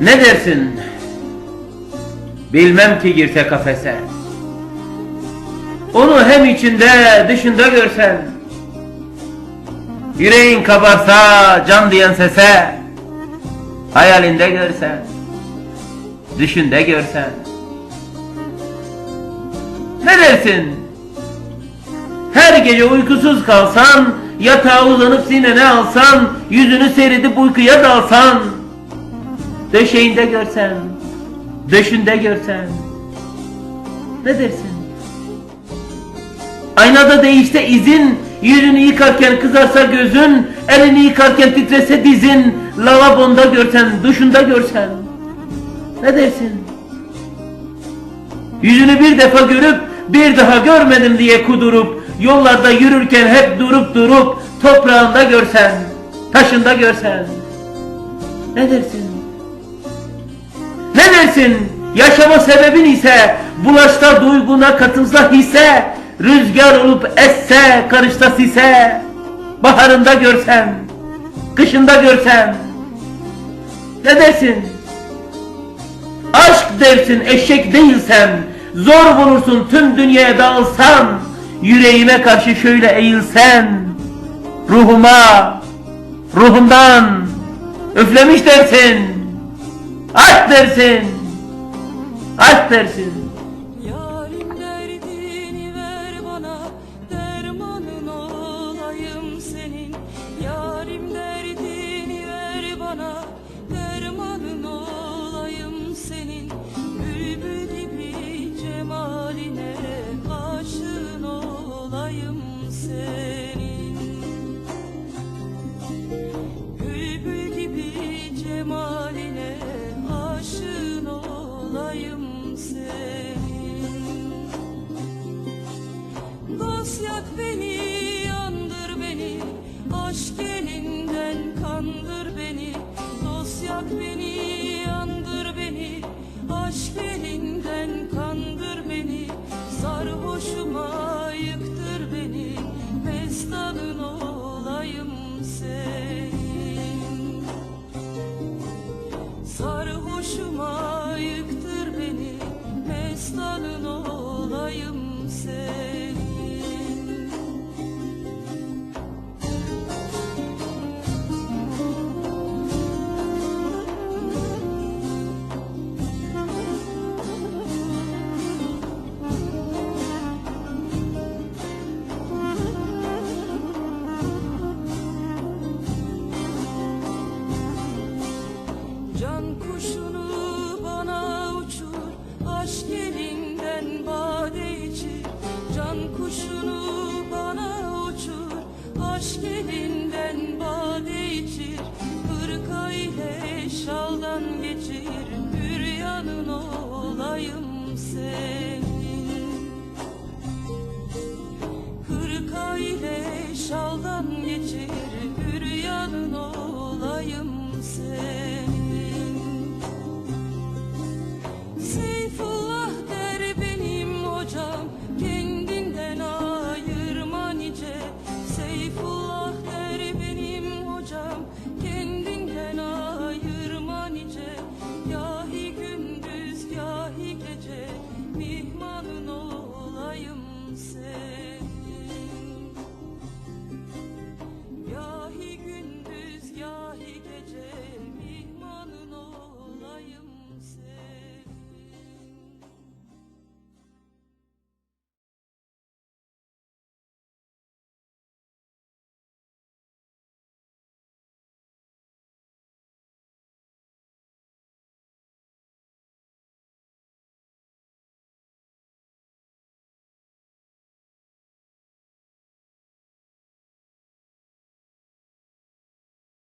Ne dersin? Bilmem ki girse kafese. Onu hem içinde dışında görsen. Yüreğin kabarsa can diyen sese. Hayalinde görsen. Düşünde görsen. Ne dersin? Her gece uykusuz kalsan, yatağa uzanıp sinene alsan, yüzünü seyredip uykuya dalsan, döşeğinde görsen, döşünde görsen, ne dersin? Aynada değişse izin, yüzünü yıkarken kızarsa gözün, elini yıkarken titrese dizin, lavabonda görsen, duşunda görsen, ne dersin? Yüzünü bir defa görüp bir daha görmedim diye kudurup yollarda yürürken hep durup durup toprağında görsen, taşında görsen ne dersin? Ne dersin? Yaşama sebebin ise bulaşta duyguna katılsa hisse rüzgar olup esse karışta sise. Baharında görsen, kışında görsen ne dersin? Aşk dersin eşek değilsen, zor bulursun tüm dünyaya dağılsan, yüreğime karşı şöyle eğilsen, ruhuma, ruhumdan. Üflemiş dersin, aşk dersin, aşk dersin. Derdini ver bana Dermanın olayım senin. Yarim derdini ver bana Dermanın olayım senin. Bülbül gibi cemaline Aşığın olayım senin kandır beni Dost yak beni, yandır beni. Aşk elinden kandır beni Sarhoşuma yıktır beni. Mestanın olayım senin. Sarhoşuma yıktır beni Mestanın olayım senin Aşk elinden bade içir Hırka şaldan geçir. Üryanın olayım sen.